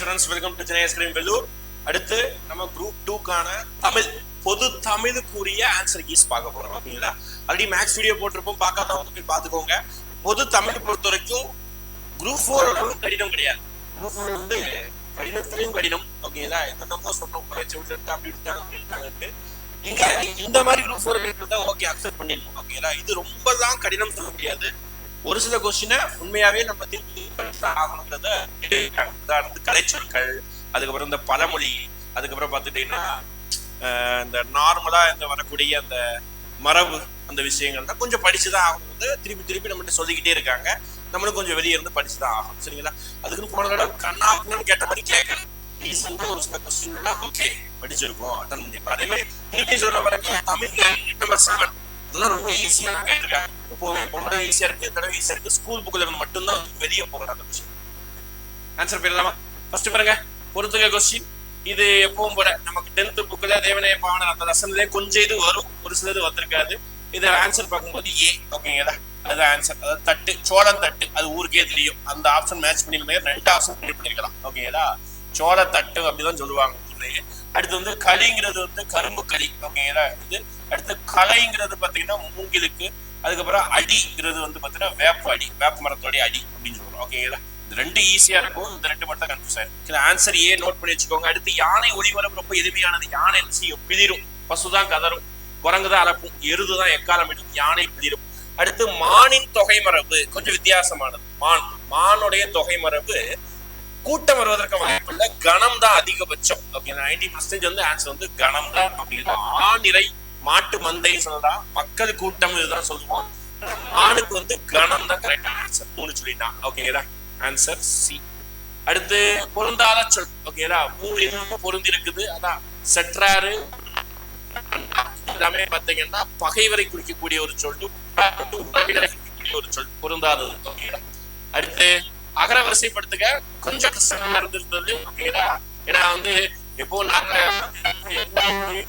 Students welcome to Chennai ice cream Vellore. அடுத்து நம்ம group டூக்கான Tamil பொது தமிழுக்குரிய ஆன்சர் கீஸ் பார்க்க போறோம் ஓகேங்களா? ஆல்ரெடி மேக்ஸ் வீடியோ போட்டிருப்போம் பார்க்காதவங்க போய் பார்த்துக்கோங்க. பொது தமிழ் பொறுத்த வரைக்கும் குரூப் ஃபோர் கடினம் கிடையாது. குரூப் ஃபோர் வந்து கடினத்திலையும் கடினம் ஓகேங்களா? என்னென்னமோ சொன்னோம் பயிற்சி விட்டு அப்படி விட்டாங்க இங்க இந்த மாதிரி குரூப் ஃபோர் தான் ஓகே அக்செப்ட் பண்ணிடணும் ஓகேங்களா? இது ரொம்ப தான் கடினம் சொல்ல முடியாது. ஒரு சில கொஸ்டினை உண்மையாவே நம்ம திருப்பி படிச்சுதான் ஆகணுங்கிறத உதாரணத்து கலைச்சொற்கள் அதுக்கப்புறம் இந்த பழமொழி அதுக்கப்புறம் பார்த்துட்டீங்கன்னா ஆஹ் இந்த நார்மலா இந்த வரக்கூடிய அந்த மரபு அந்த விஷயங்கள்லாம் கொஞ்சம் படிச்சுதான் ஆகணும் திருப்பி திருப்பி நம்மகிட்ட சொல்லிக்கிட்டே இருக்காங்க. நம்மளும் கொஞ்சம் வெளியே இருந்து படிச்சுதான் ஆகணும். சரிங்களா? அதுக்குன்னு போன தடவை கண்ணா கேட்ட மாதிரி கேட்கணும் ஒரு சில கொஸ்டின் ஓகே படிச்சிருக்கோம். அட்டன் பண்ணிருக்கோம் அதே மாதிரி சொல்ற பாருங்க தமிழ் நம்பர் செவன் இதெல்லாம் ரொம்ப ஈஸியா இருக்காங்க இப்போ போன ஈஸியா இருக்கு. இந்த தடவை ஈஸியா இருக்கு. ஸ்கூல் புக்ல இருந்து மட்டும்தான் வெளியே போகிற அந்த கொஸ்டின் ஆன்சர் பண்ணிடலாமா ஃபர்ஸ்ட் பாருங்க. பொறுத்துக்க கொஸ்டின் இது எப்பவும் போல நமக்கு டென்த் புக்ல தேவனைய பாவனர் அந்த லெசன்லயே கொஞ்சம் இது வரும். ஒரு சிலது வந்திருக்காது. இதை ஆன்சர் பார்க்கும்போது ஏ ஓகேங்களா அது ஆன்சர் அதாவது தட்டு சோழ தட்டு. அது ஊருக்கே தெரியும். அந்த ஆப்ஷன் மேட்ச் பண்ணிருந்தீங்க ரெண்டு ஆப்ஷன் ட்ரை பண்ணிருக்கலாம் ஓகேங்களா சோழ தட்டு அப்படிதான் சொல்லுவாங்க ஊர்லயே அடுத்து வந்து களிங்கிறது வந்து கரும்பு களி. ஓகேங்களா இது அடுத்து களைங்கிறது பார்த்தீங்கன்னா மூங்கிலுக்கு அதுக்கப்புறம் அடிங்கிறது வந்து பார்த்தீங்கன்னா வேப்ப அடி வேப்ப மரத்தோடைய அடி அப்படின்னு சொல்கிறோம் ஓகேங்களா இது ரெண்டு ஈஸியா இருக்கும். இந்த ரெண்டு மட்டும் தான் கன்ஃபியூஸ் ஆயிருக்கும் ஆன்சர் ஏ நோட் பண்ணி வச்சுக்கோங்க. அடுத்து யானை ஒளிவரம் ரொம்ப எளிமையானது. யானை என்ன செய்யும் பிதிரும் பசுதான் கதரும் குரங்கு தான் அலப்பும். எருது தான் எக்காலம் இடும். யானை பிதிரும் அடுத்து மானின் தொகை மரபு. கொஞ்சம் வித்தியாசமானது. மான். மானுடைய தொகை மரபு கூட்டம் வருவதற்கு வாய்ப்பு கணம் தான் அதிகபட்சம் ஓகே நைன்டி பர்சன்டேஜ் வந்து ஆன்சர் வந்து கணம் தான் அப்படின்னு ஆணிரை மாட்டு மந்தை சொல்லலாம் மக்கள் கூட்டம் இதுதான் சொல்லுவோம். ஆணுக்கு வந்து கணம் தான் கரெக்டான ஆன்சர் மூணு சொல்லிட்டான். ஓகேடா ஆன்சர் சி அடுத்து பொருந்தாத சொல். ஓகேடா மூணு இதுவும் பொருந்தி இருக்குது அதான் செட்ராரு எல்லாமே பாத்தீங்கன்னா பகைவரை குறிக்கக்கூடிய ஒரு சொல் உறவினரை குறிக்கக்கூடிய ஒரு சொல் பொருந்தாதது. ஓகேடா அடுத்து அகர வரிசைப்படுத்துக. கொஞ்சம் கஷ்டமா இருந்திருந்தது. ஓகேங்களா ஏன்னா வந்து இப்போ நாங்க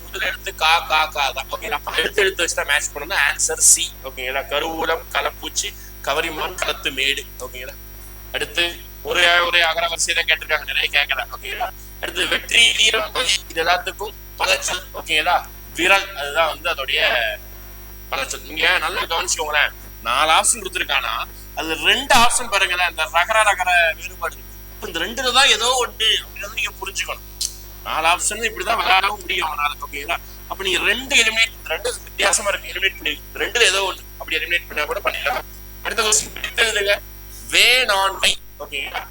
முதல் எழுத்து கா கா கா தான். ஓகேங்களா அப்ப எழுத்து எழுத்து வச்சு மேட்ச் பண்ணணும் ஆன்சர் சி ஓகேங்களா கருவூலம் கலப்பூச்சி கவரிமான் களத்து மேடு. ஓகேங்களா அடுத்து ஒரு ஒரு அகர வரிசையில கேட்டிருக்காங்க. நிறைய கேட்கல. ஓகேங்களா அடுத்து வெற்றி வீரம் இது எல்லாத்துக்கும் பதச்சல் ஓகேங்களா விரல் அதுதான் வந்து அதோடைய பதச்சல் நீங்க நல்லா கவனிச்சுக்கோங்களேன். நாலு ஆப்ஷன் கொடுத்துருக்கானா அது ரெண்டு ஆப்ஷன் பாருங்களேன் இந்த ரகர ரகர வேறுபாடு இந்த ரெண்டுல தான் ஏதோ ஒன்று அப்படின்னு நீங்க புரிஞ்சுக்கணும். நாலு ஆப்ஷன் இப்படிதான் விளையாடவும் முடியும் அவனால ஓகேங்களா? அப்ப நீங்க ரெண்டு எலிமினேட் ரெண்டு வித்தியாசமா இருக்கு எலிமினேட் பண்ணி ரெண்டுல ஏதோ ஒன்று அப்படி எலிமினேட் பண்ணா கூட பண்ணிடலாம். அடுத்த கொஸ்டின் வே நான்மை ஓகேங்களா?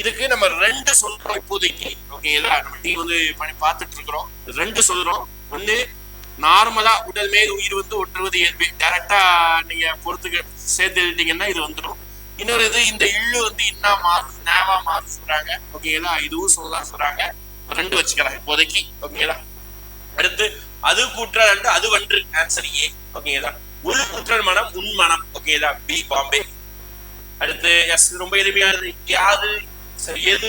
இதுக்கு நம்ம ரெண்டு சொல்றோம் இப்போதைக்கு ஓகேங்களா? நம்ம டீம் வந்து பண்ணி பார்த்துட்டு இருக்கிறோம். ரெண்டு சொல்றோம். ஒன்னு நார்மலா உடல் மேல் உயிர் வந்து ஒட்டுவது இயல்பு. டைரக்டா நீங்க பொறுத்துக்க சேர்த்து எழுதிட்டீங்கன்னா இது வந்துடும் இன்னொரு இது இந்த இள்ளு வந்து இன்னா மாறு நேவா மாறு சொல்றாங்க. ஓகேங்களா இதுவும் சொல்லலாம் சொல்றாங்க. ரெண்டு வச்சுக்கலாம் இப்போதைக்கு. ஓகேங்களா அடுத்து அது கூற்றல் ரெண்டு அது ஒன்று ஆன்சர் ஏ ஓகேங்களா உள் குற்றல் மனம் உன் மனம். ஓகேங்களா பி பாம்பே. அடுத்து எஸ் ரொம்ப எளிமையானது. யாது சரி, எது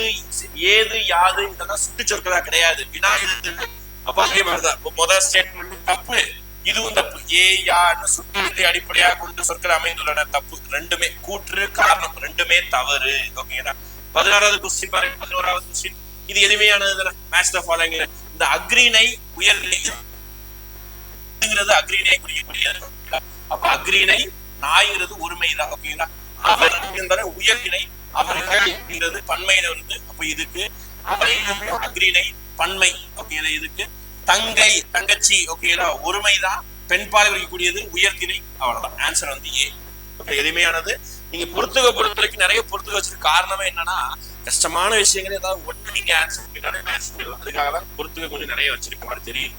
ஏது யாது இதெல்லாம் சுட்டு சொற்களா கிடையாது. வினா எழுத்து அப்ப அதே மாதிரிதான். முதல் ஸ்டேட்மெண்ட் தப்பு இதுவும் தப்பு. ஏ யான்னு சுட்டு அடிப்படையாக கொண்டு சொற்கள் அமைந்துள்ளன. தப்பு. ரெண்டுமே கூற்று காரணம். ரெண்டுமே தவறு. ஓகேங்களா? பதினாறாவது கொஸ்டின் பாருங்க. பதினோராவது கொஸ்டின் இது எளிமையானது மேட்ச் த ஃபாலோயிங் இந்த அக்ரீனை உயர்நிலைங்கிறது அக்ரீனை அக்ரிணை குறிக்கக்கூடியது. அப்ப அக்ரீனை நாய்ங்கிறது ஒருமைதான். ஓகேங்களா? அவர் என்பது உயர்நிலை அவர்கள் பன்மையில வருது அப்ப இதுக்கு அக்ரிணை பன்மை ஓகேங்களா இதுக்கு தங்கை தங்கச்சி ஓகேங்களா ஒருமைதான் பெண்பால் குறிக்கக்கூடியது உயர்த்தினை அவ்வளவுதான். ஆன்சர் வந்து ஏ எளிமையானது. நீங்க பொறுத்துக பொறுத்த வரைக்கும் நிறைய பொறுத்துக வச்சிருக்க காரணமே என்னன்னா கஷ்டமான விஷயங்கள் ஏதாவது ஒண்ணு நீங்க ஆன்சர் அதுக்காக தான் பொறுத்துக கொஞ்சம் நிறைய வச்சிருக்க மாதிரி தெரியும்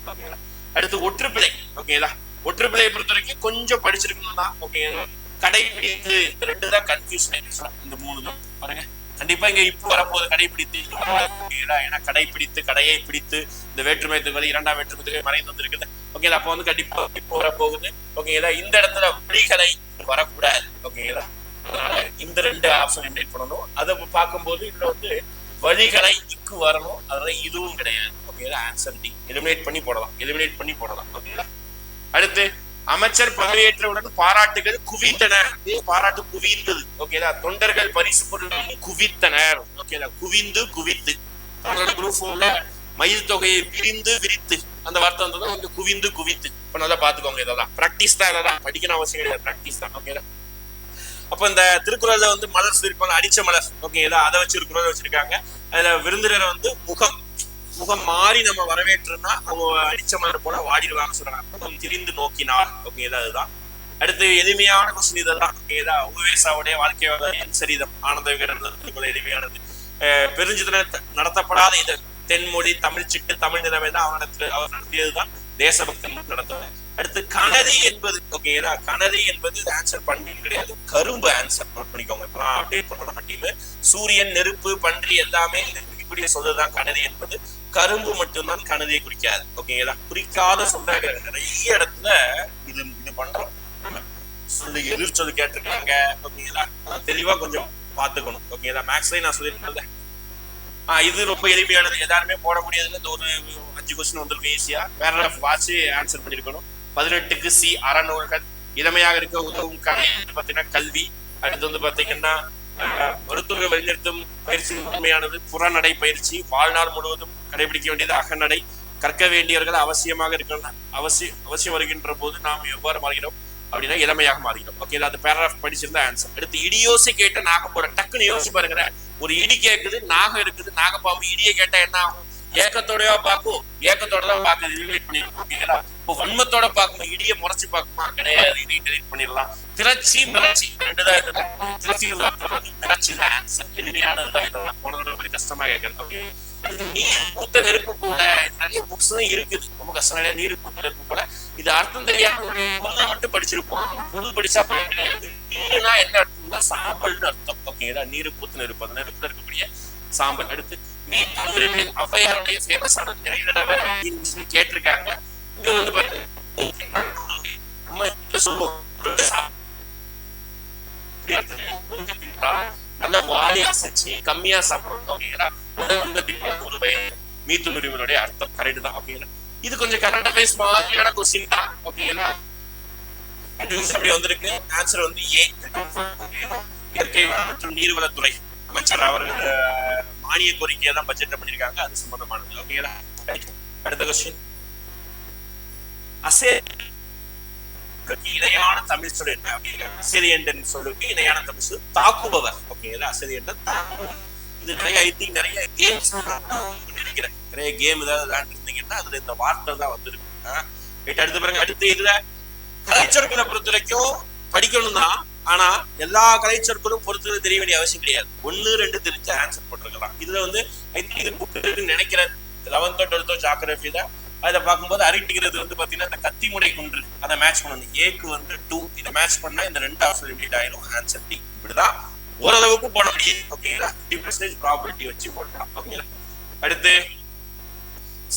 அடுத்து ஒற்றுப்பிழை ஓகேங்களா? ஒற்றுப்பிழையை பொறுத்த வரைக்கும் கொஞ்சம் படிச்சிருக்கணும் தான் ஓகேங்களா? கடைபிடித்து இந்த ரெண்டு தான் கன்ஃபியூஷன் இந்த மூணு தான் பாருங்க. கண்டிப்பா இங்க இப்போ வரப்போகுது கடைபிடித்து ஓகேங்களா ஏன்னா கடைபிடித்து கடையை பிடித்து இந்த வேற்றுமை வேற்றுமைத்துக்கு இரண்டாம் வேற்றுமை வேற்றுமைத்துக்கு மறைந்து வந்திருக்குது. ஓகேங்களா அப்போ வந்து கண்டிப்பா இப்போ வரப்போகுது. ஓகேங்களா இந்த இடத்துல வழிகளை வரக்கூடாது. ஓகேங்களா அதனால இந்த ரெண்டு ஆப்ஷன் என்டேட் பண்ணணும். அதை பார்க்கும்போது இதுல வந்து வழிகளை இக்கு வரணும். அதனால இதுவும் கிடையாது. ஓகேங்களா ஆன்சர் டி எலிமினேட் பண்ணி போடலாம். எலிமினேட் பண்ணி போடலாம். ஓகேங்களா அடுத்து அமைச்சர் பதவியேற்றவுடன் பாராட்டுகள் குவித்தன. பாராட்டு குவிந்தது. ஓகேதா தொண்டர்கள் பரிசு பொருள் குவித்தனர் ஓகேதா குவிந்து குவித்து. குரூப் மயில் தொகையை விரிந்து விரித்து. அந்த வார்த்தை வந்தது வந்து குவிந்து குவித்து. இப்ப நல்லா பாத்துக்கோங்க இதெல்லாம். பிராக்டிஸ் தான் இதெல்லாம். படிக்கணும் அவசியம் கிடையாது. பிராக்டிஸ் தான். ஓகேதா அப்ப இந்த திருக்குறள்ல வந்து மலர் சொல்லியிருப்பாங்க அடிச்ச மலர். ஓகேதா அதை வச்சு ஒரு குரல் வச்சிருக்காங்க. அதுல விருந்தினரை வந்து முகம் முகம் மாறி நம்ம வரவேற்றோம்னா அவங்க அடிச்ச மாதிரி போல வாடிடுவாங்க சொல்றாங்க. முகம் திரிந்து நோக்கினார் அப்படிங்கிறது அதுதான். அடுத்து எளிமையான கொஸ்டின் இதெல்லாம் ஓகேதா உபவேசாவுடைய வாழ்க்கையோட என் சரிதம். ஆனந்த விகடன் எளிமையானது. அஹ் பெருஞ்சிதன நடத்தப்படாத இது தென்மொழி தமிழ் சிட்டு தமிழ் நிலைமை தான் அவனத்தில் அவர் நடத்தியதுதான் தேசபக்தன் நடத்துவார். அடுத்து கனதி என்பது ஓகேதா கனதி என்பது ஆன்சர் பண்ணி கிடையாது. கரும்பு ஆன்சர் பண்ணிக்கோங்க. இப்போ அப்டேட் பண்ண மாட்டீங்க சூரியன் நெருப்பு பன்றி எல்லாமே இப்படி சொல்லுதான் கனதி என்பது. கரும்பு மட்டும்தான் கனதியை குறிக்காது. ஓகேங்களா குறிக்காத சொல்றாங்க நிறைய இடத்துல இது இது பண்றோம். சொல்லு எதிர் சொல்லி கேட்டிருக்காங்க. ஓகேங்களா அதான் தெளிவா கொஞ்சம் பாத்துக்கணும் ஓகேங்களா மேக்ஸ்லயும் நான் சொல்லியிருக்கேன் ஆஹ் இது ரொம்ப எளிமையானது. எல்லாருமே போட முடியாது இந்த ஒரு அஞ்சு கொஸ்டின் வந்திருக்கும் ஈஸியா பேராகிராஃப் வாட்சி ஆன்சர் பண்ணிருக்கணும் பதினெட்டுக்கு சி அறநூல்கள். இளமையாக இருக்க உதவும் கலை வந்து பாத்தீங்கன்னா கல்வி. அடுத்து வந்து பாத்தீங்கன்னா மருத்துவ வழிநிறுத்தும் பயிற்சி உண்மையானது புறநடை பயிற்சி வாழ்நாள் முழுவதும் கடைபிடிக்க வேண்டியது அகநடை. கற்க வேண்டியவர்கள் அவசியமாக இருக்கணும் அவசியம் அவசியம் வருகின்ற போது நாம் எவ்வாறு மாறுகிறோம் அப்படின்னா இளமையாக மாறுகிறோம். ஓகே அது பேராகிராஃப் படிச்சிருந்தா ஆன்சர் அடுத்து இடியோசி கேட்ட நாகப்போட டக்குன்னு யோசிச்சு பாருங்க. ஒரு இடி கேக்குது நாகம் இருக்குது நாகப்பாம்பு இடியை கேட்டா என்ன ஆகும்? ஏக்கத்தோடயா பார்க்கும் ஏக்கத்தோட தான் பார்க்குது ரிலேட் பண்ணிருக்கோம் இப்போ வன்மத்தோட பார்க்கணும் இடிய முறைச்சு பார்க்குமா? கிடையாது இடி பண்ணிடலாம். திரச்சி மிரட்சி ரெண்டு தான் இருக்கு திரட்சி மிரட்சி தான். ஆன்சர் எளிமையானது தான் இதெல்லாம். போனது ரொம்ப கஷ்டமா கேட்கறது மூத்த நீர் நெருப்பு போல நிறைய புக்ஸ் தான் இருக்குது ரொம்ப கஷ்டம் நிறைய நீர் பூத்த நெருப்பு போல. இது அர்த்தம் தெரியாம முதல்ல மட்டும் படிச்சிருப்போம். புது படிச்சா பயன் கிடையாது. நீருனா என்ன அர்த்தம்னா சாம்பல்னு அர்த்தம். ஓகேங்களா நீர் பூத்து நெருப்பு. அந்த நெருப்புல இருக்கக்கூடிய சாம்பல். அடுத்து மீன் ஔவையாருடைய ஃபேமஸான நிறைய தடவை கேட்டிருக்காங்க. இங்க வந்து நம்ம சொல்லுவோம். நல்ல கம்மியா சாப்பிடணும் உடல் வந்து ஒரு மீத்து அர்த்தம் கரெக்ட் தான் இது கொஞ்சம் கரண்ட் அஃபேர்ஸ் மாதிரியான கொஸ்டின் தான் ஓகேங்களா அப்படி வந்திருக்கு. ஆன்சர் வந்து ஏ. இயற்கை மற்றும் நீர்வளத்துறை. அமைச்சர் அவர்கள் மானிய கோரிக்கையை தான் பட்ஜெட் பண்ணியிருக்காங்க அது சம்பந்தமானது. ஓகேங்களா அடுத்த கொஸ்டின் அசே இணையான தமிழ் சொல் என்ன? அப்படிங்கிற அசரியண்டன் சொல்லுக்கு இணையான தமிழ் சொல் தாக்குபவர். ஓகேங்களா அசரியண்டன் தாக்குபவர். இது நிறைய ஐ திங்க் நிறைய கேம்ஸ் நினைக்கிறேன். நிறைய கேம் ஏதாவது விளையாண்டுருந்தீங்கன்னா அதுல இந்த வார்த்தை தான் வந்திருக்கு ரைட் அடுத்து பாருங்க. அடுத்து இதுல கலைச்சொற்களை பொறுத்த வரைக்கும் படிக்கணும் தான் ஆனா எல்லா கலைச்சொற்களும் பொறுத்தது தெரிய வேண்டிய அவசியம் கிடையாது. ஒன்னு ரெண்டு தெரிஞ்ச ஆன்சர் போட்டிருக்கலாம். இதுல வந்து ஐ திங்க் இது புக்கு நினைக்கிறேன். லெவன்த்தோ டுவெல்த்தோ ஜாகிரபியில அதை பார்க்கும்போது அரிட்டுகிறது வந்து பாத்தீங்கன்னா இந்த கத்தி முனை குன்று. அதை மேட்ச் பண்ணணும். ஏக்கு வந்து டூ இதை மேட்ச் பண்ணா இந்த ரெண்டு ஆப்ஷன் ரிப்பீட் ஆயிரும். ஆன்சர் டி இப்படிதான் ஓரளவுக்கு போட முடியும் ஓகேங்களா ஃபிஃப்டி பர்சன்டேஜ் ப்ராபர்ட்டி வச்சு போடலாம் ஓகேங்களா அடுத்து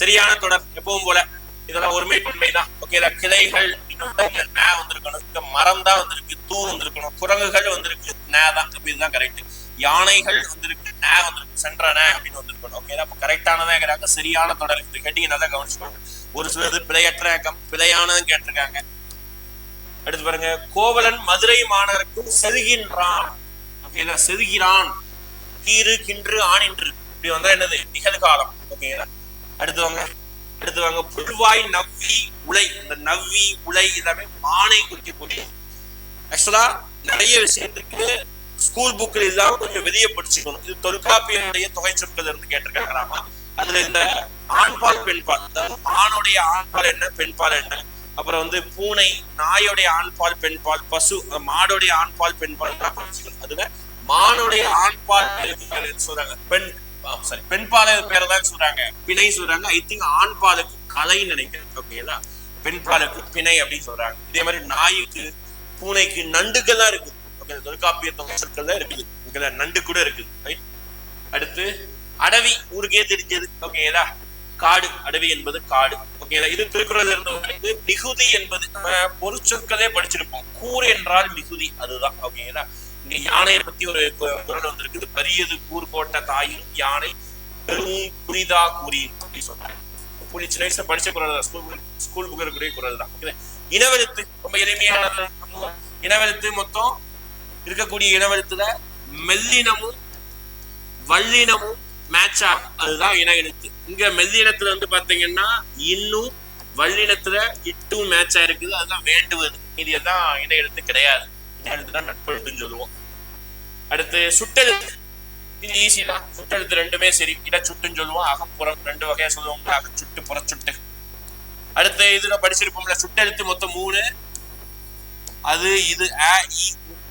சரியான தொடர். எப்பவும் போல. இதெல்லாம் ஒருமை பன்மை தான் ஓகேங்களா கிளைகள் நே வந்திருக்கணும். மரம் தான் வந்திருக்கு. தூ வந்திருக்கணும். குரங்குகள் வந்திருக்கு. நே தான் இதுதான் கரெக்ட் யானைகள் வந்திருக்கு. நே வந்திருக்கு. சென்ற நே அப்படின்னு வந்திருக்கணும். ஓகே அப்ப கரெக்டானதான் கேட்கறாங்க சரியான தொடர். இந்த ஹெட்டிங் நல்லா கவனிச்சுக்கணும். ஒரு சிலது பிழையற்ற இயக்கம் பிழையானதும் கேட்டிருக்காங்க. அடுத்து பாருங்க. கோவலன் மதுரை மாநகருக்கும் செருகின்றான் ஓகேதா செருகிறான் கீறு கின்று ஆணின்று. இப்படி வந்தா என்னது? நிகழ்காலம். ஓகேங்களா அடுத்து வாங்க. அடுத்து வாங்க புல்வாய் நவ்வி உலை. இந்த நவ்வி உலை எல்லாமே மானை குறிக்கக்கூடிய ஆக்சுவலா நிறைய விஷயத்துக்கு ஸ்கூல் புக்ல இல்லாம கொஞ்சம் வெளியே படிச்சுக்கணும். இது தொல்காப்பியனுடைய தொகை சொற்கள் இருந்து கேட்டிருக்காங்களாமா அதுல இந்த ஆண்பால் பெண்பால். அதாவது ஆணுடைய ஆண்பால் என்ன பெண்பால் என்ன? அப்புறம் வந்து பூனை நாயோடைய ஆண்பால் பெண்பால். பசு மாடோடைய ஆண்பால் பெண்பால் படிச்சுக்கணும். அதுல மானுடைய ஆண்பால் சொல்றாங்க? பெண். சாரி பெண்பால பேரை தான் சொல்றாங்க. பிணை சொல்றாங்க. ஐ திங்க் ஆண்பாலுக்கு கலைன்னு நினைக்கிறேன். ஓகேங்களா பெண்பாலுக்கு பிணை அப்படின்னு சொல்றாங்க. இதே மாதிரி நாய்க்கு பூனைக்கு நண்டுகள்லாம் இருக்குது. ஓகே தொல்காப்பிய தொகை இருக்குது. ஓகேங்களா நண்டு கூட இருக்குது. ரைட் அடுத்து அடவி. ஊருக்கே தெரிஞ்சது. ஓகேங்களா காடு. அடவி என்பது காடு. ஓகேங்களா இது திருக்குறள் இருந்தவங்களுக்கு மிகுதி என்பது நம்ம பொருட்சொற்களே படிச்சிருப்போம். கூறு என்றால் மிகுதி. அதுதான். ஓகேங்களா இங்க யானையை பத்தி ஒரு குரல் வந்திருக்குது. பரியது கூர் போட்ட தாயும் யானை பெரும் புரிதா கூறி அப்படி சொல்றாங்க. புள்ளி சின்ன வயசுல படிச்ச குரல் தான் ஸ்கூல் ஸ்கூல் புக் இருக்கக்கூடிய குரல் தான் இனவெழுத்து ரொம்ப எளிமையான இனவெழுத்து மொத்தம் இருக்கக்கூடிய இனவெழுத்துல மெல்லினமும் வல்லினமும் மேட்ச் ஆகும். அதுதான் இன எழுத்து. இங்க மெல்லினத்துல வந்து பாத்தீங்கன்னா இன்னும் வல்லினத்துல இட்டும் மேட்ச் ஆயிருக்குது. அதுதான் வேண்டுவது. இது எல்லாம் இன எழுத்து கிடையாது. இன எழுத்து அப்படின்னு சொல்லுவோம். அடுத்து சுட்டெழுத்து. இது ஈஸி தான். சுட்டெழுத்து ரெண்டுமே சரி. இடச்சுட்டுன்னு சொல்லுவோம். அகப்புறம் ரெண்டு வகையா சொல்லுவோம். அகச்சுட்டு புறச்சுட்டு அடுத்து இதுல படிச்சிருப்போம்ல. சுட்டெழுத்து மொத்தம் மூணு. அது இது அ இ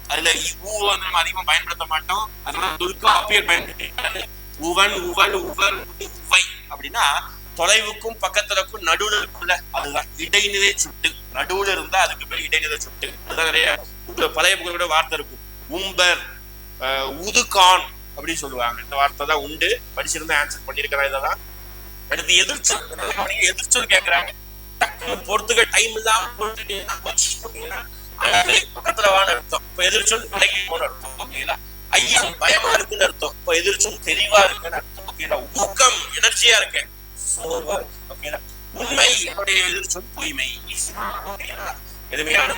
அதுல இ, வந்து நம்ம அதிகமா பயன்படுத்த மாட்டோம். அதனால துல்கா அப்பியர் பயன்படுத்தி உவன் உவல் உவர் உவை. அப்படின்னா தொலைவுக்கும் பக்கத்துலக்கும் நடுவுல இருக்குல்ல அதுதான் இடைநிலை சுட்டு. நடுவுல இருந்தா அதுக்கு பேர் இடைநிலை சுட்டு. அதுதான் நிறைய பழைய புகழோட வார்த்தை இருக்கும். உம்பர் உதுகான் அப்படின்னு சொல்லுவாங்க. இந்த வார்த்தை தான் உண்டு. படிச்சிருந்தா ஆன்சர் பண்ணிருக்கிறேன் இதெல்லாம் அடுத்து எதிர்ச்சொல் எதிர்ச்சொல் கேக்குறாங்க. பொறுத்துக்க டைம் இல்லாம பக்கத்துல வான்னு அர்த்தம். இப்ப எதிர்ச்சொல் விலகி போன அர்த்தம் ஓகேங்களா ஐயா பயமா இருக்குன்னு அர்த்தம். இப்ப எதிர்ச்சொல் தெளிவா இருக்குன்னு அர்த்தம் ஓகேங்களா ஊக்கம் எனர்ஜியா இருக்கேன் சோர்வா இருக்கு ஓகேங்களா உண்மை என்னுடைய எதிர்ச்சொல் பொய்மை. ஓகேங்களா எளிமையான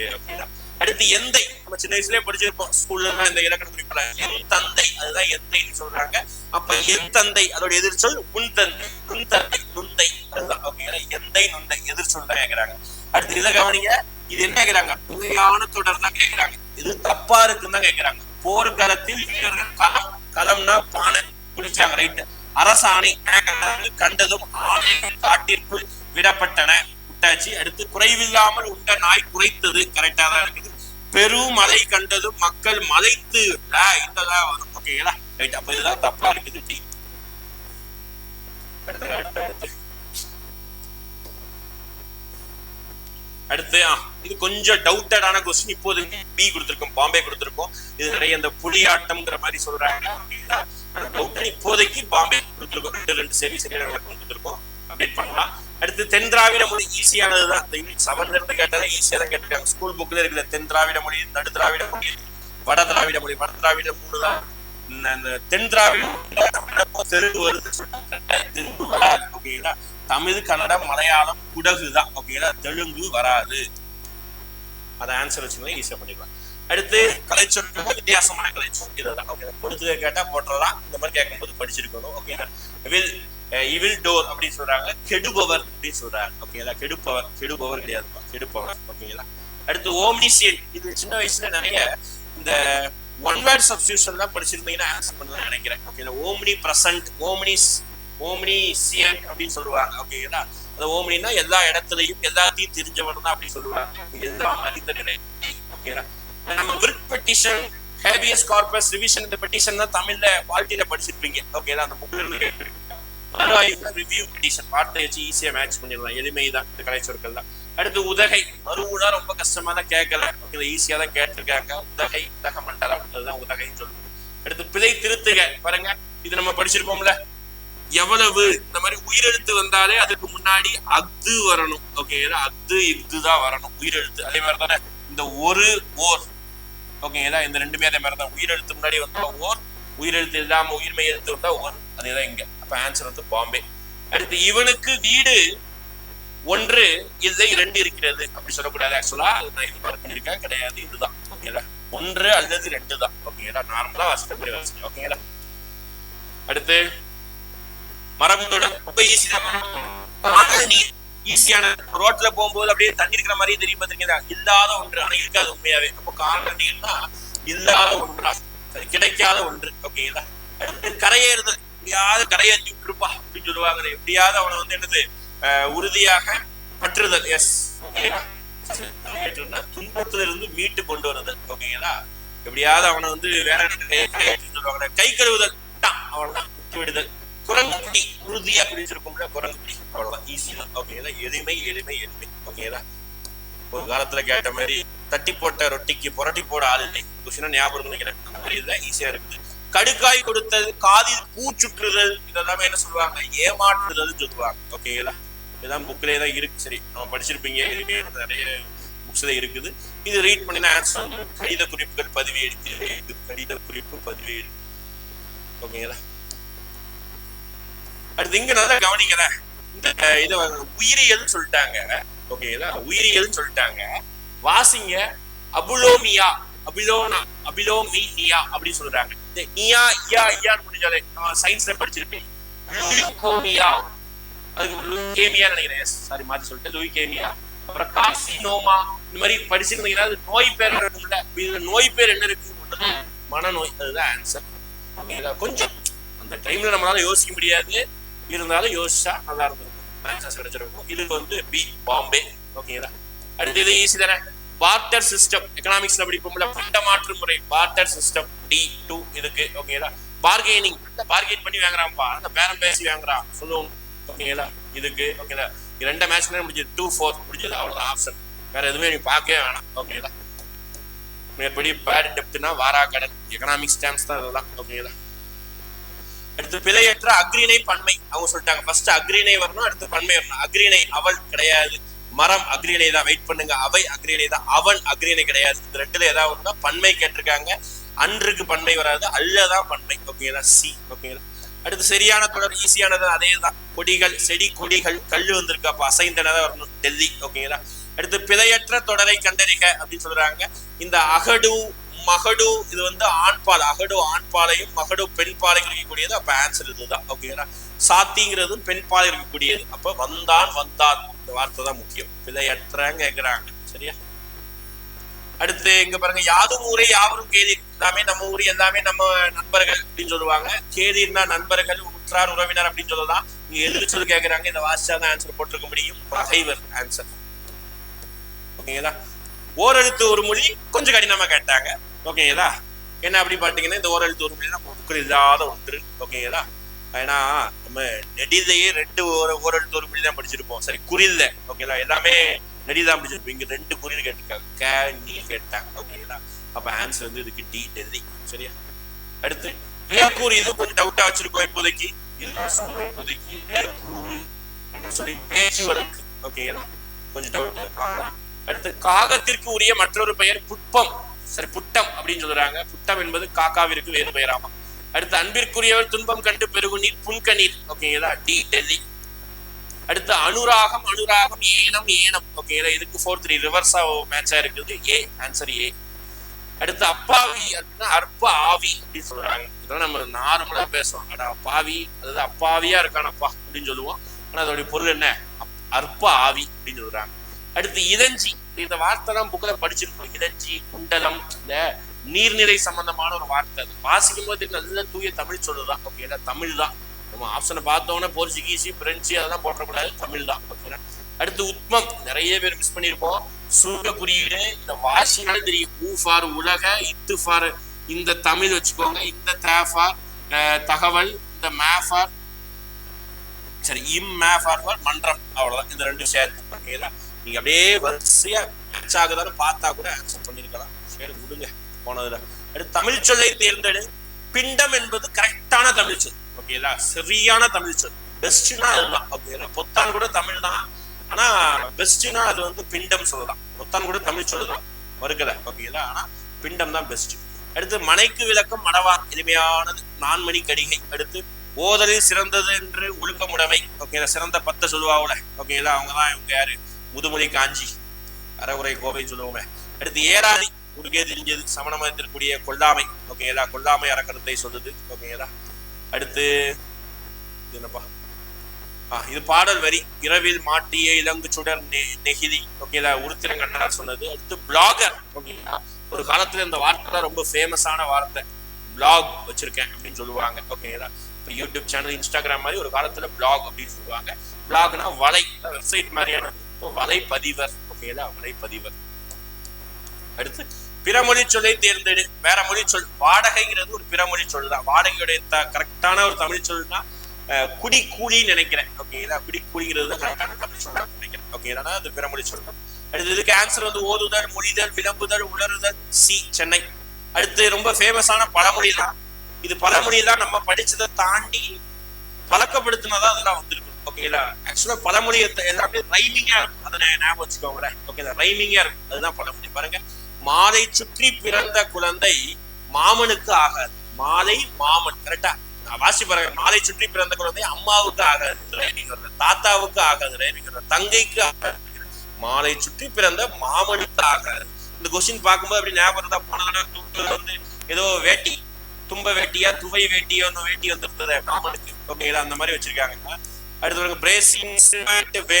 இருக்கு அப்படின்னா அடுத்து எந்தை. நம்ம சின்ன வயசுலயே படிச்சிருப்போம். ஸ்கூல்ல இந்த இலக்கண குறிப்பில என் தந்தை அதுதான் எந்தைன்னு சொல்றாங்க. அப்ப என் தந்தை அதோட எதிர்ச்சொல் உன் தந்தை உன் தந்தை நுந்தை. அதுதான். ஓகேங்களா எந்தை நுந்தை எதிர்ச்சொல் தான் கேக்குறாங்க. அடுத்து இதை கவனிங்க. இது என்ன கேக்குறாங்க? உண்மையான தொடர் தான் கேக்குறாங்க. இது தப்பா இருக்குன்னு தான் கேக்குறாங்க. போர்க்காலத்தில் வீரர்கள் களம் களம்னா பானை குடிச்சாங்க ரைட்டு அரசாணை கண்டதும் ஆணைகள் காட்டிற்குள் விடப்பட்டன. விட்டாச்சு அடுத்து குறைவில்லாமல் உண்ட நாய் குறைத்தது கரெக்டா தான் இருக்குது பெருமழை கண்டதும் மக்கள் மலைத்து ஆ, வரும் ஓகேங்களா ரைட் அப்ப இதுதான் தப்பா இருக்குது டி. அடுத்து, இது கொஞ்சம் டவுட்டடான கொஸ்டின் இப்போதைக்கு பி கொடுத்திருக்கோம் பாம்பே கொடுத்திருக்கோம் இது நிறைய இந்த புலியாட்டம்ங்கிற மாதிரி சொல்றாங்க இப்போதைக்கு பாம்பே கொடுத்திருக்கோம் ரெண்டு ரெண்டு சரி சரியான விளக்கம் கொடுத்திருக்கோம் அப்டேட் பண்ணலாம் அடுத்து தென் திராவிட மொழி ஈஸியானது தான் இந்த யூனிட் செவன்ல இருந்து கேட்டதா ஈஸியா தான் கேட்டுருக்காங்க. ஸ்கூல் புக்கில் இருக்கிற தென் திராவிட மொழி நடு திராவிட மொழி வட திராவிட மொழி வட திராவிட மூணு தான். இந்த- தென் திராவிட தெலுங்கு வருது. தெலுங்கு வராது ஓகேங்களா? தமிழ் கன்னடம் மலையாளம் குடகு தான் ஓகேங்களா? தெலுங்கு வராது. அதை ஆன்சர் வச்சுக்கலாம் ஈஸியாக பண்ணிக்கலாம். அடுத்து கலைச்சொற்கள் வித்தியாசமான கலைச்சொல் இதுதான். ஓகே கொடுத்து கேட்டால் போட்டுறலாம். இந்த மாதிரி கேட்கும்போது படிச்சிருக்கணும். ஓகேங்களா? வில் இவில் டோர் அப்படின்னு சொல்றாங்க கெடுபவர் அப்படின்னு சொல்றாங்க. ஓகேங்களா கெடுப்பவர் கெடுபவர் கிடையாதுப்பா கெடுப்பவர் ஓகேங்களா அடுத்து ஓம்னிசியன் இது சின்ன வயசுல நிறைய இந்த ஒன் வேர்ட் சப்ஸ்டியூஷன் தான் படிச்சிருந்தீங்கன்னா ஆன்சர் பண்ணலாம் நினைக்கிறேன். ஓகேங்களா omnipresent omnis omniscient அப்படின்னு சொல்லுவாங்க. ஓகேங்களா அந்த ஓம்னினா எல்லா இடத்துலயும் எல்லாத்தையும் தெரிஞ்சவன் தான் அப்படி சொல்லுவாங்க. எல்லாம் அறிந்த நிலை. ஓகேங்களா நம்ம writ petition habeas corpus revision இந்த பெட்டிஷன் தான் தமிழ்ல வாழ்க்கையில படிச்சிருப்பீங்க. ஓகேங்களா அந்த புக்ல இருந்து ரிவ்யூ பெட்டிஷன் வார்த்தை வச்சு ஈஸியா மேட்ச் பண்ணிடலாம். எளிமைதான். இந்த கலை சொற்கள் தான். அடுத்து உதகை. மறுவுனா ரொம்ப கஷ்டமா தான் கேட்கல. ஓகே ஈஸியா தான் கேட்டிருக்காங்க. உதகை உதக மண்டலம் அதுதான் உதகைன்னு சொல்லுவோம் அடுத்து பிழை திருத்துக. பாருங்க இது நம்ம படிச்சிருப்போம்ல. எவ்வளவு? இந்த மாதிரி உயிரெழுத்து வந்தாலே அதுக்கு முன்னாடி அஃது வரணும். ஓகேங்களா அஃது இஃது தான் வரணும். உயிரெழுத்து. அதே மாதிரி தானே இந்த ஒரு ஓர். ஓகேங்களா இந்த ரெண்டுமே அதே மாதிரி தான் உயிரெழுத்து முன்னாடி வந்தா ஓர் உயிரெழுத்து இல்லாம உயிர்மை எழுத்து வந்தா ஓர் அதேதான் இங்க. அப்ப ஆன்சர் வந்து பாம்பே. அடுத்து இவனுக்கு வீடு ஒன்று இல்லை ரெண்டு இருக்கிறது அப்படி சொல்லக்கூடாது. ஆக்சுவலா அது நான் இது பண்ணிருக்கேன் கிடையாது. இதுதான். ஓகேங்களா ஒன்று அல்லது ரெண்டு தான். ஓகேங்களா நார்மலா வாசிக்கக்கூடிய வாசி ஓகேங்களா அடுத்து மரபுடன் ரொம்ப ஈஸியான ஈஸியான ரோட்ல போகும்போது அப்படியே தண்ணி இருக்கிற மாதிரியே தெரியும் பாத்தீங்களா இல்லாத ஒன்று. ஆனா இருக்காது உண்மையாவே. அப்போ காரணம் நீர்னா இல்லாத ஒன்றா. கிடைக்காத ஒன்று. ஓகேங்களா அடுத்து கரையேறுதல். எப்படியாவது கரையஞ்சு விட்டுருப்பா அப்படின்னு சொல்லுவாங்க எப்படியாவது அவனை வந்து என்னது உறுதியாக பற்றுதல் எஸ் துன்பத்துல இருந்து மீட்டு கொண்டு வருதல் ஓகேங்களா எப்படியாவது அவனை வந்து வேற சொல்லுவாங்க கை கழுவுதல் டான், அவ்வளவுதான். விட்டு விடுதல் குரங்குடி உறுதி அப்படின்னு குரங்குடி அவ்வளவுதான். ஈஸி தான். ஓகேங்களா எளிமை எளிமை எளிமை. ஓகேங்களா ஒரு காலத்துல கேட்ட மாதிரி தட்டி போட்ட ரொட்டிக்கு புரட்டி போட ஆள் இல்லை. ஞாபகம் நினைக்கிறேன் ஈஸியா இருக்குது. கடுக்காய் கொடுத்தது காதில் பூ சுற்றுதல் இதெல்லாமே என்ன சொல்லுவாங்க? ஏமாற்றுதல் சொல்லுவாங்க. ஓகேங்களா இதெல்லாம் புக்கிலே தான் இருக்கு. சரி நம்ம படிச்சிருப்பீங்க. இதுவே நிறைய புக்ஸ்ல இருக்குது. இது ரீட் பண்ணினா ஆன்சர் கடித குறிப்புகள் பதிவேடு இது கடித குறிப்பு பதிவேடு. ஓகேங்களா அடுத்து இங்க நல்லா கவனிக்கிறேன். இந்த இதை உயிரியல் சொல்லிட்டாங்க. ஓகேங்களா உயிரியல் சொல்லிட்டாங்க. வாசிங்க. அபுலோமியா அபிலோனா அபிலோமியா அப்படின்னு சொல்றாங்க. இந்த நியா இயா இயான்னு முடிஞ்சாலே நம்ம சயின்ஸ்ல படிச்சிருப்பேன். லூயிகோமியா. அதுக்கு லூகேமியா நினைக்கிறேன். சாரி மாத்தி சொல்லிட்டு லூயிகேமியா. அப்புறம் காசினோமா இந்த மாதிரி படிச்சிருந்தீங்கன்னா அது நோய் பேர் இருக்குல்ல இதுல நோய் பேர் என்ன இருக்கு? மனநோய். அதுதான் ஆன்சர் கொஞ்சம் அந்த டைம்ல நம்மளால யோசிக்க முடியாது. இருந்தாலும் யோசிச்சா நல்லா இருந்திருக்கும் ஆன்சர்ஸ் கிடைச்சிருக்கும். இதுக்கு வந்து பி பாம்பே. ஓகேங்களா அடுத்து இது ஈஸி தானே. பார்ட்டர் சிஸ்டம் எக்கனாமிக்ஸ்ல படிப்போம்ல. பண்ட மாற்று முறை. பார்ட்டர் சிஸ்டம் டி டூ இதுக்கு ஓகேங்களா பார்கெனிங் பார்கெயின் பண்ணி வாங்குறான்ப்பா. அந்த பேரம் பேசி வாங்குறான். சொல்லுவோம் ஓகேங்களா இதுக்கு ஓகேங்களா இது ரெண்டு மேட்ச் முடிஞ்சது. டூ ஃபோர் முடிஞ்சது. அவ்வளவுதான். ஆப்ஷன் வேற எதுவுமே நீ பார்க்கவே வேணாம் ஓகேங்களா மேற்படி பேட் டெப்த்னா வாரா கடன். எக்கனாமிக்ஸ் ஸ்டாம்ஸ் தான் இதெல்லாம் ஓகேங்களா அடுத்து பிழையற்ற அக்ரிணை பன்மை. அவங்க சொல்லிட்டாங்க ஃபர்ஸ்ட் அக்ரிணை வரணும் அடுத்து பன்மை வரணும். அக்ரிணை அவள் கிடையாது. மரம் அக்ரிணை தான் வெயிட் பண்ணுங்க. அவை அக்ரிணை தான் அவன் அக்ரிணை கிடையாது. இந்த ரெண்டுல ஏதாவது ஒண்ணா பன்மை கேட்டிருக்காங்க. அன்றுக்கு பன்மை வராது. அல்லதான் பன்மை. ஓகேங்களா சி ஓகேங்களா அடுத்து சரியான தொடர் ஈஸியானது அதே தான் கொடிகள் செடி கொடிகள் கல் வந்திருக்கு அப்ப அசைந்தனதான் வரணும். டெல்லி. ஓகேங்களா அடுத்து பிழையற்ற தொடரை கண்டறிக அப்படின்னு சொல்றாங்க. இந்த அகடு மகடு இது வந்து ஆண்பால் அகடு ஆண்பாலையும் மகடு பெண் பாலை இருக்கக்கூடியது. அப்ப ஆன்சர் இதுதான். ஓகேங்களா சாத்திங்கிறது பெண் பாலை இருக்கக்கூடியது. அப்ப வந்தான் வந்தான். இந்த வார்த்தை தான் முக்கியம். பிழையற்றன்னு கேக்குறாங்க. சரியா? அடுத்து இங்க பாருங்க யாதும் ஊரே யாவரும் கேதீர் எல்லாமே நம்ம ஊர் எல்லாமே நம்ம நண்பர்கள் அப்படின்னு சொல்லுவாங்க. கேதீர்னா நண்பர்கள் உற்றார் உறவினர் அப்படின்னு சொல்லலாம். நீங்க எதிர்த்து சொல்லி இந்த வாசிச்சா தான் ஆன்சர் போட்டிருக்க முடியும். பகைவர் ஆன்சர் ஓகேங்களா? ஓரெழுத்து ஒரு மொழி கொஞ்சம் கடினமா கேட்டாங்க. ஓகேங்களா? என்ன அப்படி பாத்தீங்கன்னா இந்த ஓரெழுத்து ஒரு மொழி புக்குள் இல்லாத ஒன்று. ஓகேங்களா? ஏன்னா நம்ம நெடிதையே ரெண்டு ஒரு ஓரெழுத்து ஒரு மொழி தான் படிச்சிருப்போம். சரி குறில்ல ஓகேங்களா எல்லாமே நெடிதான் படிச்சிருப்போம். இங்க ரெண்டு குறில் கேட்டிருக்காங்க. கே நீ கேட்டாங்க. ஓகேங்களா அப்ப ஆன்சர் வந்து இதுக்கு டி டெல்லி சரியா? அடுத்து மேற்கூர் இது கொஞ்சம் டவுட்டா வச்சிருக்கோம் இப்போதைக்கு. இப்போதைக்கு. சொல்லி? பேச்சு வழக்கு. ஓகேங்களா கொஞ்சம் டவுட் அடுத்து காகத்திற்கு உரிய மற்றொரு பெயர் புட்பம். சரி புட்டம் அப்படின்னு சொல்றாங்க. புட்டம் என்பது காக்காவிற்கு வேறு பெயராமா அடுத்து அன்பிற்குரியவர் துன்பம் கண்டு பெருகுநீர் புன்கணீர் ஓகேங்களா டி டெல்லி. அடுத்து அனுராகம் அனுராகம் ஏனம் ஏனம். ஓகேங்களா இதுக்கு ஃபோர் த்ரீ ரிவர்ஸா மேட்சா இருக்குது ஏ ஆன்சர் ஏ அடுத்து அப்பாவி அப்படின்னா அற்ப ஆவி அப்படின்னு சொல்றாங்க. இதெல்லாம் நம்ம நார்மலா பேசுவோம். அடா அப்பாவி. அதாவது அப்பாவியா இருக்கானப்பா அப்படின்னு சொல்லுவோம். ஆனா அதோடைய பொருள் என்ன? அப்- அற்ப ஆவி அப்படின்னு சொல்றாங்க. அடுத்து இதஞ்சி. இந்த வார்த்தை தான் புக்கில் படிச்சிருக்கோம். இதஞ்சி குண்டலம் இந்த நீர்நிலை சம்பந்தமான ஒரு வார்த்தை அது. வாசிக்கும் போது நல்ல தூய தமிழ் சொல்லுதான். ஓகேங்களா தமிழ் தான் நம்ம ஆப்ஷனை பார்த்தோன்னே போர்ச்சுகீஸ் பிரெஞ்சு அதெல்லாம் போட்டக்கூடாது. தமிழ் தான் ஓகேங்களா அடுத்து உத்மம். நிறைய பேர் மிஸ் பண்ணியிருப்போம். சுருக்க குறியீடு இந்த வாசினாலும் தெரியும். ஊ ஃபார் உலக இத்து ஃபார் இந்த தமிழ் வச்சுக்கோங்க. இந்த தேஃபார் தகவல் இந்த மே ஃபார் சரி இம் மே ஃபார் ஃபார் மன்றம். அவ்வளவுதான். இந்த ரெண்டும் சேர்த்து. ஓகேங்களா நீங்கள் அப்படியே வரிசையா மேட்ச் ஆகுதான்னு பார்த்தா கூட ஆன்சர் பண்ணியிருக்கலாம் போனதுல. அடுத்து தமிழ் சொல்லை தேர்ந்தெடு. பிண்டம் என்பது கரெக்டான தமிழ் சொல். ஓகேங்களா சரியான தமிழ் சொல். பெஸ்ட்னா அதுதான். ஓகேங்களா பொத்தான் கூட தமிழ் தான். ஆனா பெஸ்ட்னா அது வந்து பிண்டம் சொல்லலாம் பொத்தான் கூட தமிழ் சொல்லலாம் வருகல ஓகேங்களா ஆனா பிண்டம் தான் பெஸ்ட் அடுத்து மனைக்கு விளக்கம் மடவான். எளிமையானது. நான்மணி கடிகை. அடுத்து ஓதலில் சிறந்தது என்று ஒழுக்கமுடைமை ஓகேங்களா சிறந்த பத்த சொல்லுவாவுல. ஓகேங்களா அவங்க தான் இவங்க யாரு? முதுமொழி காஞ்சி. அறகுறை கோவை சொல்லுவோமே. அடுத்து ஏராதி ஏறாதி உருகே தெரிஞ்சது சமணமத்திற்குரிய கொல்லாமை ஓகேங்களா? கொல்லாமை அறக்கருத்தை சொல்லுது ஓகேங்களா? அடுத்து என்னப்பா? ஆ, இது பாடல் வரி. இரவில் மாட்டிய இலங்கு சுடர் நெ- நெகிழி ஓகேங்களா? உருத்திரங்கண்ணார் சொன்னது. அடுத்து பிளாகர் ஓகேங்களா? ஒரு காலத்துல இந்த வார்த்தை தான் ரொம்ப ஃபேமஸான வார்த்தை. பிளாக் வச்சிருக்கேன் அப்படின்னு சொல்லுவாங்க ஓகேங்களா? இப்போ யூடியூப் சேனல் இன்ஸ்டாகிராம் மாதிரி ஒரு காலத்துல பிளாக் அப்படின்னு சொல்லுவாங்க. பிளாக்னா வலை வெப்சைட் மாதிரியான வலைப்பதிவர் ஓகேங்களா? வலைப்பதிவர். அடுத்து பிறமொழி சொல்லை தேர்ந்தெடு வேற மொழி சொல் வாடகைங்கிறது ஒரு பிறமொழி சொல் தான் வாடகையுடைய த கரெக்டான ஒரு தமிழ் சொல்னா குடி கூலின்னு நினைக்கிறேன். ஓகேங்களா குடி கூலிங்கிறது கரெக்டான தமிழ் சொல் நினைக்கிறேன். ஓகேங்களா அது பிறமொழி சொல் அடுத்து இதுக்கு ஆன்சர் வந்து ஓதுதல் மொழிதல் விளம்புதல் உணருதல் சி சென்னை. அடுத்து ரொம்ப ஃபேமஸான பழமொழி தான் இது பழமொழி தான் நம்ம படிச்சதை தாண்டி பழக்கப்படுத்தினதா அதெல்லாம் வந்திருக்கும் ஓகேங்களா ஆக்சுவலா பழமொழி எல்லாமே ரைமிங்கா இருக்கும். அதை ஞாபகம் வச்சுக்கோங்களேன். ஓகேங்களா ரைமிங்கா இருக்கும். அதுதான் பழமொழி பாருங்க. மாலை சுற்றி பிறந்த குழந்தை மாமனுக்கு ஆகாது. மாலை மாமன் கரெக்டா வாசி பாருங்க மாலை சுற்றி பிறந்த குழந்தை அம்மாவுக்கு ஆகாது. ரைமிங் தாத்தாவுக்கு ஆகாது ரைமிங் தங்கைக்கு ஆகாது. மாலை சுற்றி பிறந்த மாமனுக்கு ஆகாது. இந்த கொஸ்டின் பார்க்கும்போது அப்படி ஞாபகம் இருந்தா போன தூக்கு வந்து ஏதோ வேட்டி தும்ப வேட்டியா துவை வேட்டியோ ஒன்று வேட்டி வந்துருந்தது மாமனுக்கு. ஓகேங்களா அந்த மாதிரி வச்சிருக்காங்க. அடுத்து பாருங்க பிரேசிங் சிமெண்ட் வே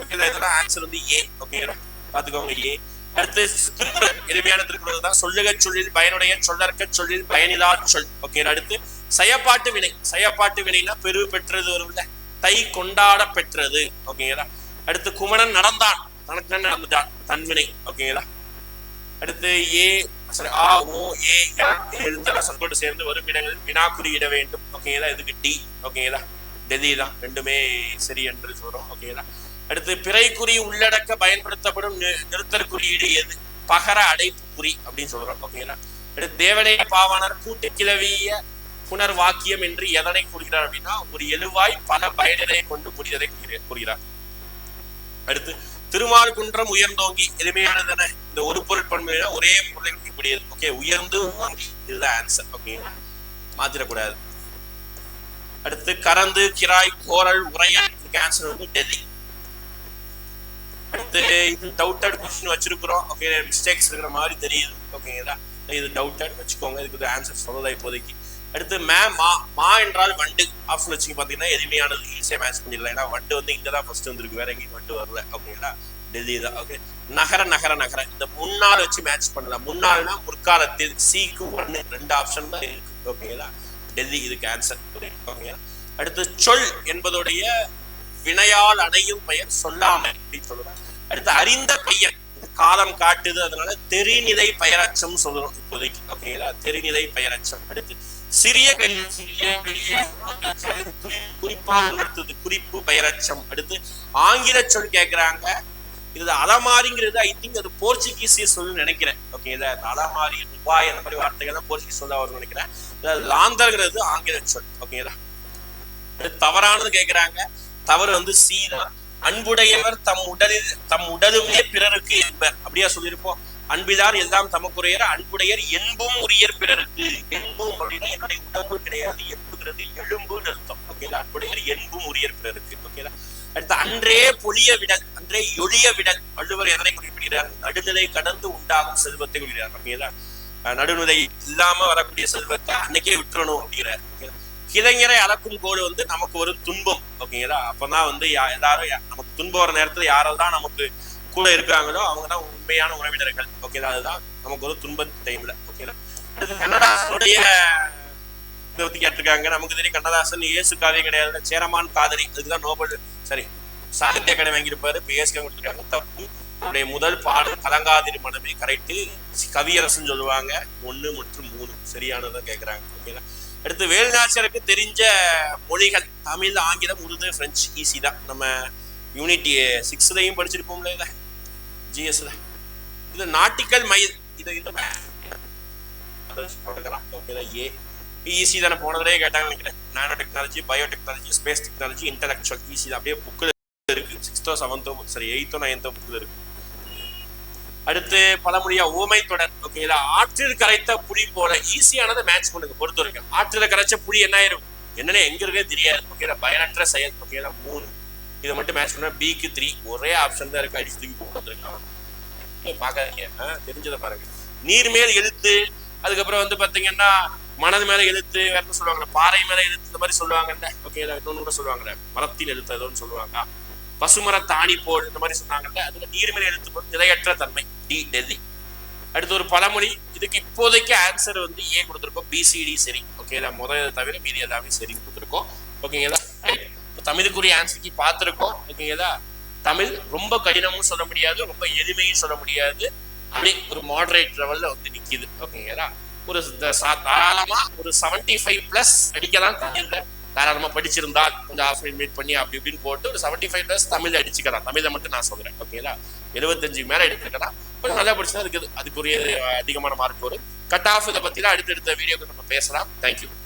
ஓகேங்களா இதெல்லாம் ஆன்சர் வந்து ஏ ஓகேங்களா பாத்துக்கோங்க ஏ அடுத்து திருக்குறள் எளிமையான திருக்குறள் தான். சொல்லுக சொல்லில் பயனுடைய சொல்லற்க சொல்லில் பயனிலா சொல். ஓகே அடுத்து செயப்பாட்டு வினை. செயப்பாட்டு வினைனா பெரு பெற்றது வரும்ல தை கொண்டாட பெற்றது. ஓகேங்களா அடுத்து குமணன் நடந்தான். தனக்கு நடந்துட்டான். தன்வினை ஓகேங்களா அடுத்து ஏ சரி ஆ ஓ ஏ எழுத்தர சொற்கோடு சேர்ந்து வரும் இடங்களில் வினா குறியிட வேண்டும். ஓகேங்களா இதுக்கு டி. ஓகேங்களா டெல்லி தான். ரெண்டுமே சரி என்று சொல்றோம். ஓகேங்களா அடுத்து பிறைக்குறி உள்ளடக்க பயன்படுத்தப்படும் நி- நிறுத்தற் குறியீடு எது? பகர அடைப்பு குறி அப்படின்னு சொல்றோம் ஓகேங்களா அடுத்து தேவனை பாவாணர் கூட்டு கிளவிய புனர் வாக்கியம் என்று எதனை கூறுகிறார் அப்படின்னா ஒரு எழுவாய் பல பயனரை கொண்டு புரிதலை கூறுகிறார். அடுத்து அடுத்து திருமால்குன்றம் உயர்ந்தோங்கி எளிமையானதானே இந்த ஒரு பொருள் பண்பு ஒரே பொருளை குறிக்கக்கூடியது ஓகே உயர்ந்து இதுதான் ஆன்சர் ஓகேங்களா மாத்திரக்கூடாது. அடுத்து கரந்து கிராய் கோரல் உரையல் ஆன்சர் வந்து டெல்லி. அடுத்து இது டவுட்டட் கொஸ்டின் வச்சிருக்கிறோம். ஓகே மிஸ்டேக்ஸ் இருக்கிற மாதிரி தெரியுது. ஓகேங்களா இது டவுட்டட் வச்சுக்கோங்க. இதுக்கு ஆன்சர் சொல்லலை இப்போதைக்கு. அடுத்து மே மா மா என்றால் வண்டு. ஆப்ஷன் வச்சு பார்த்தீங்கன்னா எளிமையானது. ஈஸியாக மேட்ச் பண்ணிடலாம். ஏன்னா வண்டு வந்து இங்கே தான் ஃபர்ஸ்ட் வந்திருக்கு. வேற எங்கேயும் வண்டு வரல. ஓகேங்களா டெல்லி தான் ஓகே நகர நகர நகர. இந்த முன்னாள் வச்சு மேட்ச் பண்ணலாம். முன்னாள்னா முற்காலத்தில் சிக்கு ஒன்று ரெண்டு ஆப்ஷன் தான் இருக்கு. ஓகேங்களா டெல்லி இதுக்கு ஆன்சர் ஓகேங்களா அடுத்து சொல் என்பதுடைய வினையால் அடையும் பெயர் சொல்லாமை அப்படின்னு சொல்லுறாங்க அடுத்து அறிந்த பெயர். காலம் காட்டுது அதனால தெரிநிலை பெயரச்சம் சொல்றோம் இப்போதைக்கு. ஓகேங்களா? தெரிநிலை பெயரச்சம். அடுத்து சிறிய கல்வி குறிப்பாக குறிப்பு பெயரச்சம். அடுத்து ஆங்கில சொல் கேட்கிறாங்க இது அலமாரிங்கிறது ஐ திங்க் அது போர்ச்சுகீசிய சொல்லு நினைக்கிறேன். ஓகே இதை அலமாரி துபாய் அந்த மாதிரி வார்த்தைகள் போர்ச்சுகீஸ் சொல்ல வரும்னு நினைக்கிறேன். லாந்தர்ங்கிறது ஆங்கில சொல். ஓகேங்களா? தவறானது கேட்கிறாங்க தவறு வந்து சி தான் அன்புடையவர் தம் உடலில் தம் உடலுமே பிறருக்கு என்பர் அப்படியா சொல்லியிருப்போம். அன்பிதார் எல்லாம் தமக்குரியர் அன்புடையர் என்பும் உரியர் பிறருக்கு. என்பும் அப்படின்னா என்னுடைய உடம்பு கிடையாது என்புங்கிறது எலும்புன்னு அர்த்தம் ஓகேங்களா அன்புடையர் என்பும் உரியர் பிறருக்கு. ஓகேங்களா அடுத்து அன்றே பொழிய விடல் அன்றே எளிய விடல். வள்ளுவர் எதனை குறிப்பிடுகிறார்? நடுநிலை கடந்து உண்டாகும் செல்வத்தை குறிப்பிடுகிறார். ஓகேங்களா அஹ் நடுநிலை இல்லாம வரக்கூடிய செல்வத்தை அன்னைக்கே விட்டுறணும் அப்படிங்கிறார். ஓகேலா கிளைஞரை அளக்கும் கோடு வந்து நமக்கு ஒரு துன்பம் ஓகேங்களா? அப்பதான் வந்து யா- எல்லாரும் நமக்கு துன்பம் வர நேரத்துல யாரெல்லாம் நமக்கு கூட இருக்காங்களோ அவங்க தான் உண்மையான உறவினர்கள் ஓகேங்களா? அதுதான் நமக்கு ஒரு துன்ப டைம்ல ஓகேங்களா? கண்ணதாசனுடைய இதை பத்தி கேட்டிருக்காங்க. நமக்கு தெரியும் கண்ணதாசன் இயேசு காவியம் கிடையாது சேரமான் காதலி அதுக்குதான் நோபல் சரி சாகித்ய அகாடமி வாங்கியிருப்பாரு. இப்போ இயேசுக்கு கொடுத்துருக்காங்க. தப்பு அவருடைய முதல் பாடல் கலங்காதிரி மனமே கரெக்டு கவியரசன் சொல்லுவாங்க. ஒன்று மற்றும் மூணு. சரியானதான் கேட்குறாங்க ஓகேங்களா அடுத்து வேலுநாச்சியருக்கு தெரிஞ்ச மொழிகள். தமிழ் ஆங்கிலம் உருது பிரெஞ்சு ஈஸி தான். நம்ம யூனிட் சிக்ஸ்லையும் படிச்சிருப்போம்ல இதில் ஜிஎஸ்ல இது நாட்டிக்கல் மயில். இது இது. ஓகே ஏ ஈஸி தானே போனதுலேயே கேட்டாங்க நினைக்கிறேன். Nano technology bio technology space technology intellectual easy தான். அப்படியே புக்கில் இருக்கு. சிக்ஸ்த்தோ செவன்த்தோ சரி எயித்தோ நைன்த்தோ புக்கில் இருக்கு. அடுத்து பழமொழியா ஊமை தொடர். ஓகேங்களா ஆற்றில் கரைத்த புளி போல ஈஸியானதை மேட்ச் பண்ணுங்க பொறுத்த வரைக்கும். ஆற்றில கரைச்ச புளி என்ன ஆயிரும்? என்னன்னு எங்க இருக்கே தெரியாது. ஓகேங்களா பயனற்ற செயல். ஓகேங்களா மூணு. இதை மட்டும் மேட்ச் பண்ணா பிக்கு த்ரீ ஒரே ஆப்ஷன் தான் இருக்கு. அடிச்சு தூக்கி போட்டுருக்கலாம் பாக்காதீங்க தெரிஞ்சதை பாருங்க. நீர் மேல் எழுத்து அதுக்கப்புறம் வந்து பாத்தீங்கன்னா மனது மேல எழுத்து வேற என்ன சொல்லுவாங்க? பாறை மேல எழுத்து இந்த மாதிரி சொல்லுவாங்கல்ல. ஓகேங்களா இன்னொன்னு கூட சொல்லுவாங்கல்ல. மரத்தில் எழுத்து ஏதோன்னு சொல்லுவாங்க. பசுமர தாணி போல் இந்த மாதிரி சொன்னாங்கல்ல அதுல நீர்மலை எழுத்து போல் நிலையற்ற தன்மை. டி டெல்லி. அடுத்து ஒரு பழமொழி இதுக்கு இப்போதைக்கு ஆன்சர் வந்து ஏ கொடுத்துருக்கோம் பிசிடி சரி. ஓகேங்களா முதல் தவிர மீதி எல்லாமே சரி கொடுத்துருக்கோம். ஓகேங்களா இப்போ தமிழுக்குரிய ஆன்சருக்கு பார்த்துருக்கோம். ஓகேங்களா தமிழ் ரொம்ப கடினமும் சொல்ல முடியாது ரொம்ப எளிமையும் சொல்ல முடியாது. அப்படி ஒரு மாடரேட் லெவல்ல வந்து நிக்குது. ஓகேங்களா ஒரு தாராளமா ஒரு செவன்டி ஃபைவ் பிளஸ் அடிக்கலாம் தமிழ்ல தாராளமா படிச்சிருந்தால் கொஞ்சம் ஆஃப் மீட் பண்ணி அப்படி இப்படின்னு போட்டு ஒரு செவன்டி ஃபைவ் ப்ளஸ் தமிழ் அடிச்சுக்கலாம் தமிழை மட்டும் நான் சொல்றேன் ஓகேங்களா எழுபத்தஞ்சு மேல எடுத்துக்கலாம் கொஞ்சம் நல்லா படிச்சுதான் இருக்குது. அதுக்குரிய அதிகமான மார்க் வரும். கட் ஆஃப் இதை பத்திலாம் அடுத்தடுத்த வீடியோக்கு நம்ம பேசலாம். தேங்க்யூ